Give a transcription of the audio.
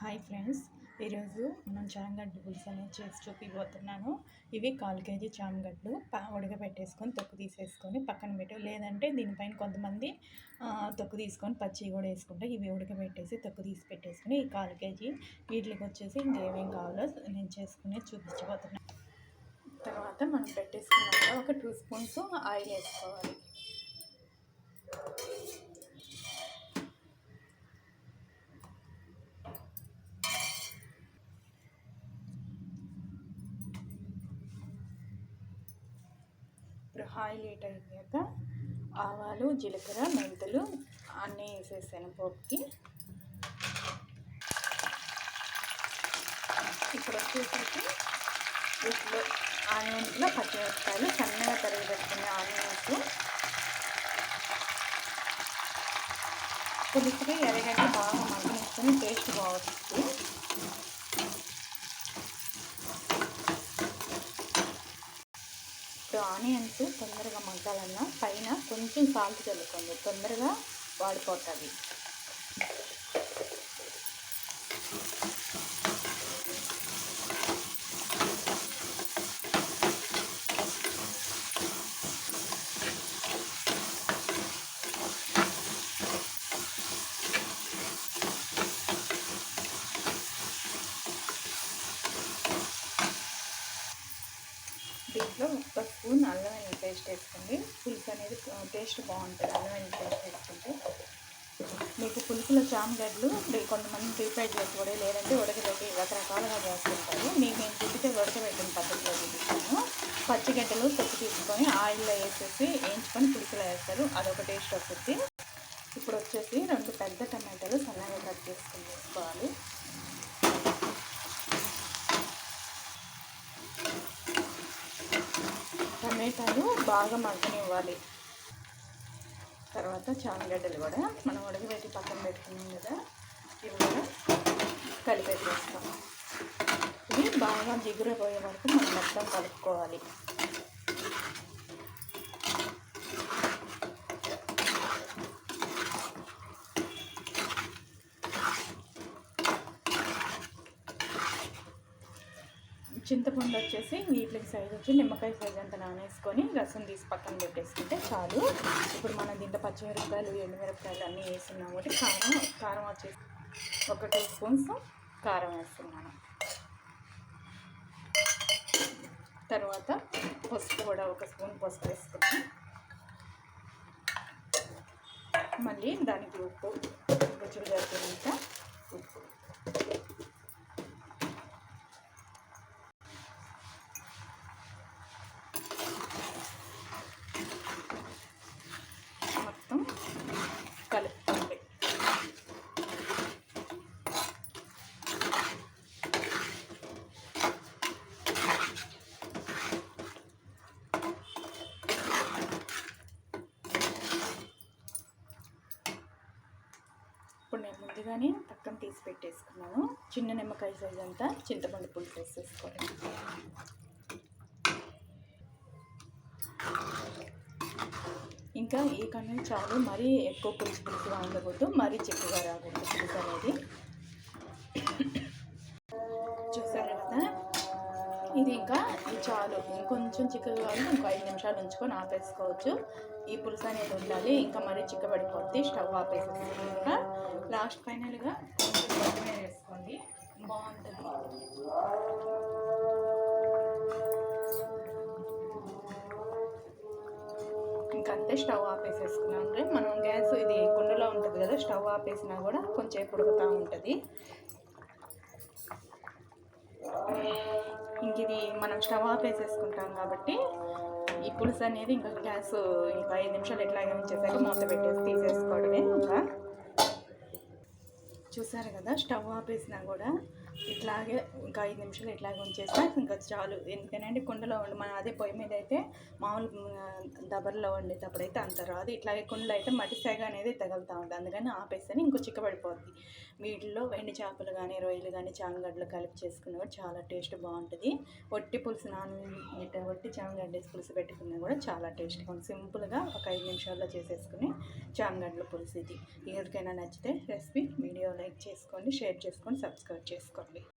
Hi friends ఈరోజు మనం చామగడ్డ పులుసు అనేది చేసి చూపిపోతున్నాను ఇవి కాల్ కేజీ చామగడ్డలు ఉడకబెట్టేసుకొని తొక్కు తీసేసుకొని పక్కన పెట్టు. లేదంటే దీనిపైన కొంతమంది తొక్కు తీసుకొని పచ్చి కూడా వేసుకుంటే. ఇవి ఉడకబెట్టేసి తొక్కు తీసి పెట్టేసుకుని ఈ కాల్ కేజీ వీటికి వచ్చేసి ఇంకేమేం కావాలో నేను చేసుకుని చూపించిపోతున్నాను తర్వాత మనం పెట్టేసుకున్నాక ఒక టూ స్పూన్స్ ఆయిల్ వేసుకోవాలి. ఇప్పుడు ఆయిల్ హీట్ అయ్యాక ఆవాలు జీలకర్ర మెంతులు అన్నీ వేసేసాను పోపుకి. ఇప్పుడు వచ్చేసరికి వీటిలో ఆనియన్స్లో పచ్చిమిరపకాయలు సన్నగా తరిగి పెట్టుకున్న ఆనియన్స్. పులుసుకి ఎర్రగడ్డ బాగా మగ్గనిచ్చుకొని టేస్ట్ బాగుంటుంది. ఇప్పుడు ఆనియన్స్ తొందరగా మగ్గాలన్నా పైన కొంచెం సాల్ట్ చల్లుకోండి. తొందరగా వాడిపోతుంది. దీంట్లో ఒక స్పూన్ అల్లం వెల్లుల్లి పేస్ట్ వేసుకోండి. పులుసు అనేది టేస్ట్ బాగుంటుంది అల్లం వెల్లుల్లి పేస్ట్ వేసుకుంటే. మీకు పులుసులో చామగడ్డలు డే- కొంతమంది ప్రిపేర్ చేసి కూడా లేదంటే ఉడకబెట్టి రకరకాలుగా చేస్తుంటారు. మీకు నేను చూపితే ఉడకబెట్టిన పద్ధతిలో చూపిస్తాను. పచ్చిగడ్డలు తొక్కు తీసుకొని ఆయిల్లో వేసేసి వేయించుకొని పులుసులో వేస్తారు. అదొక టేస్ట్ వస్తుంది ఇప్పుడు వచ్చేసి రెండు పెద్ద టమాటాలు సన్నగా కట్ చేసుకొని వేసుకోవాలి టమాటాలు బాగా మగ్గనివ్వాలి. తర్వాత చామగడ్డలు కూడా మనం ఉడకబెట్టి పక్కన పెట్టుకున్నాం కదా ఇవి కూడా కలిపేసేస్తాం ఇవి బాగా దిగురపోయే వరకు మనం మొత్తం కలుపుకోవాలి. చింతపండు వచ్చేసి నీటికి సైజ్ వచ్చి నిమ్మకాయ సైజ్ అంత నానేసుకొని రసం తీసి పక్కన పెట్టేసుకుంటే చాలు. ఇప్పుడు మనం దీంట్లో పచ్చిమిరపకాయలు ఎండుమిరపకాయలు అన్నీ వేస్తున్నాం కాబట్టి కారం కారం వచ్చేసి ఒక టూ స్పూన్స్ కారం వేస్తున్నాను తర్వాత పసుపు కూడా ఒక స్పూన్ పసుపు వేసుకున్నాను మళ్ళీ దానికి ఉప్పు రుచులు జరిగినంత ఉప్పు మొత్తం కలుపుకోండి ఇప్పుడు నేను ముందుగానే పక్కన తీసి పెట్టేసుకున్నాను. చిన్న నిమ్మకాయ సైజ్ అంతా చింతపండు పులుసు వేసేసుకోవాలి. ఇంకా ఈ కన్నా చాలు మరీ ఎక్కువ పులుసు పులుసుగా ఉండకూడదు మరీ చిక్కగా రాకూడదు పులుసు అనేది. ఇది ఇంకా ఇది చాలు. ఇంకొంచెం చిక్కగా కావాలి. ఇంకో ఐదు నిమిషాలు ఉంచుకొని ఆపేసుకోవచ్చు. ఈ పులుసు అనేది ఉండాలి. ఇంకా మరీ చిక్కబడిపోద్ది. స్టవ్ ఆపేసేసి ఇంకా. లాస్ట్ ఫైనల్గా కొంచెం కొత్తిమీర వేసుకోండి. బాగుంటుంది. ఇంకంతే స్టవ్ ఆపేసేసుకున్నాం. అంటే మనం గ్యాస్ ఇది కుండలో ఉంటుంది కదా స్టవ్ ఆపేసినా కూడా కొంచెం ఉడుకుతూ ఉంటుంది ఇంక ఇది మనం స్టవ్ వేసేసుకుంటాం కాబట్టి ఈ పులుసు అనేది ఇంకా గ్యాస్ ఇంకా ఐదు నిమిషాలు ఎట్లాగే ఉంచేసాక మూత పెట్టేసి తీసేసుకోవడమే ఇంకా. చూసారు కదా స్టవ్ ఆపేసినా కూడా ఇట్లాగే ఇంకా ఐదు నిమిషాలు ఇట్లాగే ఉంచేస్తే ఇంకా చాలు. ఎందుకనంటే కుండలో వండి మనం అదే పొయ్యి మీద అయితే మామూలు దబర్లో వండేటప్పుడు అయితే అంత రాదు. ఇట్లాగే కుండలో అయితే మట్టి సెగ అనేది తగులుతూ ఉంటుంది. అందుకని ఆపేస్తేనే ఇంకో చిక్కబడిపోద్ది. వీటిలో ఎండు చేపలు కానీ రొయ్యలు కానీ చామగడ్డలు కలిపి చేసుకున్న కూడా చాలా టేస్ట్ బాగుంటుంది. ఒట్టి పులుసు నాన్ ఒట్టి చామగడ్డ పులుసు పెట్టుకున్నా కూడా చాలా టేస్ట్గా ఉంది సింపుల్గా ఒక ఐదు నిమిషాల్లో చేసేసుకుని చామగడ్డల పులుసు ఇది. ఎవరికైనా నచ్చితే రెసిపీ వీడియో లైక్ చేసుకోండి షేర్ చేసుకోండి సబ్స్క్రైబ్ చేసుకోండి.